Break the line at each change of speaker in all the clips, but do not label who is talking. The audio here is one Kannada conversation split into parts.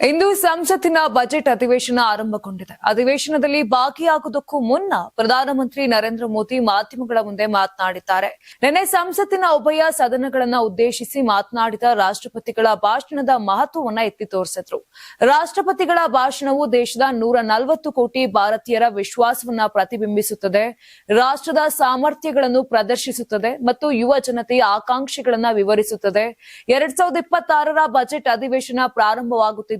ಇಂದು ಸಂಸತ್ತಿನ ಬಜೆಟ್ ಅಧಿವೇಶನ ಆರಂಭಗೊಂಡಿದೆ. ಅಧಿವೇಶನದಲ್ಲಿ ಭಾಗಿಯಾಗುವುದಕ್ಕೂ ಮುನ್ನ ಪ್ರಧಾನಮಂತ್ರಿ ನರೇಂದ್ರ ಮೋದಿ ಮಾಧ್ಯಮಗಳ ಮುಂದೆ ಮಾತನಾಡಿದ್ದಾರೆ. ನಿನ್ನೆ ಸಂಸತ್ತಿನ ಉಭಯ ಸದನಗಳನ್ನ ಉದ್ದೇಶಿಸಿ ಮಾತನಾಡಿದ ರಾಷ್ಟ್ರಪತಿಗಳ ಭಾಷಣದ ಮಹತ್ವವನ್ನು ಎತ್ತಿ ತೋರಿಸಿದ್ರು. ರಾಷ್ಟ್ರಪತಿಗಳ ಭಾಷಣವು ದೇಶದ ನೂರ ನಲವತ್ತು ಕೋಟಿ ಭಾರತೀಯರ ವಿಶ್ವಾಸವನ್ನ ಪ್ರತಿಬಿಂಬಿಸುತ್ತದೆ, ರಾಷ್ಟ್ರದ ಸಾಮರ್ಥ್ಯಗಳನ್ನು ಪ್ರದರ್ಶಿಸುತ್ತದೆ ಮತ್ತು ಯುವ ಜನತೆಯ ಆಕಾಂಕ್ಷೆಗಳನ್ನ ವಿವರಿಸುತ್ತದೆ. ಎರಡ್ ಸಾವಿರದ ಬಜೆಟ್ ಅಧಿವೇಶನ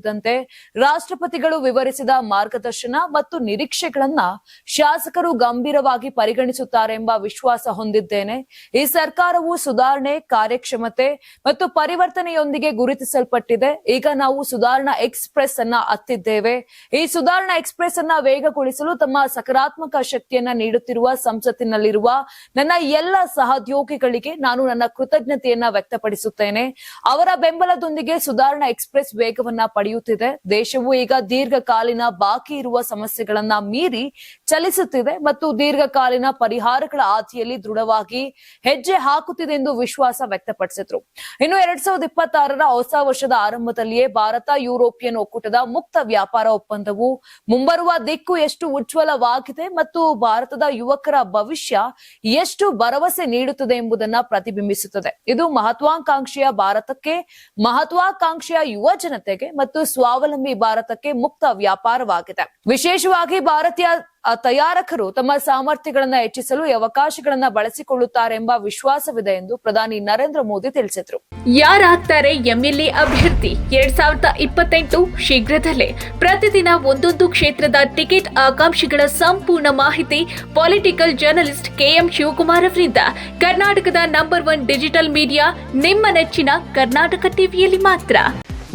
ಪ್ರಾರಂಭವಾಗುತ್ತಿದ್ದಂತೆ ರಾಷ್ಟ್ರಪತಿಗಳು ವಿವರಿಸಿದ ಮಾರ್ಗದರ್ಶನ ಮತ್ತು ನಿರೀಕ್ಷೆಗಳನ್ನ ಶಾಸಕರು ಗಂಭೀರವಾಗಿ ಪರಿಗಣಿಸುತ್ತಾರೆ ಎಂಬ ವಿಶ್ವಾಸ ಹೊಂದಿದ್ದೇನೆ. ಈ ಸರ್ಕಾರವು ಸುಧಾರಣೆ, ಕಾರ್ಯಕ್ಷಮತೆ ಮತ್ತು ಪರಿವರ್ತನೆಯೊಂದಿಗೆ ಗುರುತಿಸಲ್ಪಟ್ಟಿದೆ. ಈಗ ನಾವು ಸುಧಾರಣಾ ಎಕ್ಸ್ಪ್ರೆಸ್ ಅನ್ನ ಹತ್ತಿದ್ದೇವೆ. ಈ ಸುಧಾರಣಾ ಎಕ್ಸ್ಪ್ರೆಸ್ ಅನ್ನ ವೇಗಗೊಳಿಸಲು ತಮ್ಮ ಸಕಾರಾತ್ಮಕ ಶಕ್ತಿಯನ್ನ ನೀಡುತ್ತಿರುವ ಸಂಸತ್ತಿನಲ್ಲಿರುವ ನನ್ನ ಎಲ್ಲ ಸಹೋದ್ಯೋಗಿಗಳಿಗೆ ನಾನು ನನ್ನ ಕೃತಜ್ಞತೆಯನ್ನ ವ್ಯಕ್ತಪಡಿಸುತ್ತೇನೆ. ಅವರ ಬೆಂಬಲದೊಂದಿಗೆ ಸುಧಾರಣಾ ಎಕ್ಸ್ಪ್ರೆಸ್ ವೇಗವನ್ನ ಪಡೆಯುತ್ತಿದೆ ದೇಶವು ಈಗ ದೀರ್ಘಕಾಲೀನ ಬಾಕಿ ಇರುವ ಸಮಸ್ಯೆಗಳನ್ನ ಮೀರಿ ಚಲಿಸುತ್ತಿದೆ ಮತ್ತು ದೀರ್ಘಕಾಲೀನ ಪರಿಹಾರಗಳ ಆತಿಯಲ್ಲಿ ದೃಢವಾಗಿ ಹೆಜ್ಜೆ ಹಾಕುತ್ತಿದೆ ಎಂದು ವಿಶ್ವಾಸ ವ್ಯಕ್ತಪಡಿಸಿದ್ರು. ಇನ್ನು ಎರಡ್ ಸಾವಿರದ ಇಪ್ಪತ್ತಾರರ ಹೊಸ ವರ್ಷದ ಆರಂಭದಲ್ಲಿಯೇ ಭಾರತ ಯುರೋಪಿಯನ್ ಒಕ್ಕೂಟದ ಮುಕ್ತ ವ್ಯಾಪಾರ ಒಪ್ಪಂದವು ಮುಂಬರುವ ದಿಕ್ಕು ಎಷ್ಟು ಉಜ್ವಲವಾಗಿದೆ ಮತ್ತು ಭಾರತದ ಯುವಕರ ಭವಿಷ್ಯ ಎಷ್ಟು ಭರವಸೆ ನೀಡುತ್ತದೆ ಎಂಬುದನ್ನ ಪ್ರತಿಬಿಂಬಿಸುತ್ತದೆ. ಇದು ಮಹತ್ವಾಕಾಂಕ್ಷೆಯ ಭಾರತಕ್ಕೆ ಮಹತ್ವಾಕಾಂಕ್ಷೆಯ ಯುವ ಜನತೆಗೆ ಮತ್ತು ಸ್ವಾವಲಂಬಿ ಭಾರತಕ್ಕೆ ಮುಕ್ತ ವ್ಯಾಪಾರವಾಗಿದೆ. ವಿಶೇಷವಾಗಿ ಭಾರತೀಯ ತಯಾರಕರು ತಮ್ಮ ಸಾಮರ್ಥ್ಯಗಳನ್ನ ಹೆಚ್ಚಿಸಲು ಅವಕಾಶಗಳನ್ನ ಬಳಸಿಕೊಳ್ಳುತ್ತಾರೆ ಎಂಬ ವಿಶ್ವಾಸವಿದೆ ಎಂದು ಪ್ರಧಾನಿ ನರೇಂದ್ರ ಮೋದಿ ತಿಳಿಸಿದ್ರು.
ಯಾರಾಗ್ತಾರೆ ಎಂಎಲ್ಎ ಅಭ್ಯರ್ಥಿ? ಎರಡ್ ಸಾವಿರದ ಇಪ್ಪತ್ತೆಂಟು ಶೀಘ್ರದಲ್ಲೇ ಪ್ರತಿದಿನ ಒಂದೊಂದು ಕ್ಷೇತ್ರದ ಟಿಕೆಟ್ ಆಕಾಂಕ್ಷಿಗಳ ಸಂಪೂರ್ಣ ಮಾಹಿತಿ ಪೊಲಿಟಿಕಲ್ ಜರ್ನಲಿಸ್ಟ್ ಕೆಎಂ ಶಿವಕುಮಾರ್ ಅವರಿಂದ. ಕರ್ನಾಟಕದ ನಂಬರ್ ಒನ್ ಡಿಜಿಟಲ್ ಮೀಡಿಯಾ ನಿಮ್ಮ ನೆಚ್ಚಿನ ಕರ್ನಾಟಕ ಟಿವಿಯಲ್ಲಿ ಮಾತ್ರ.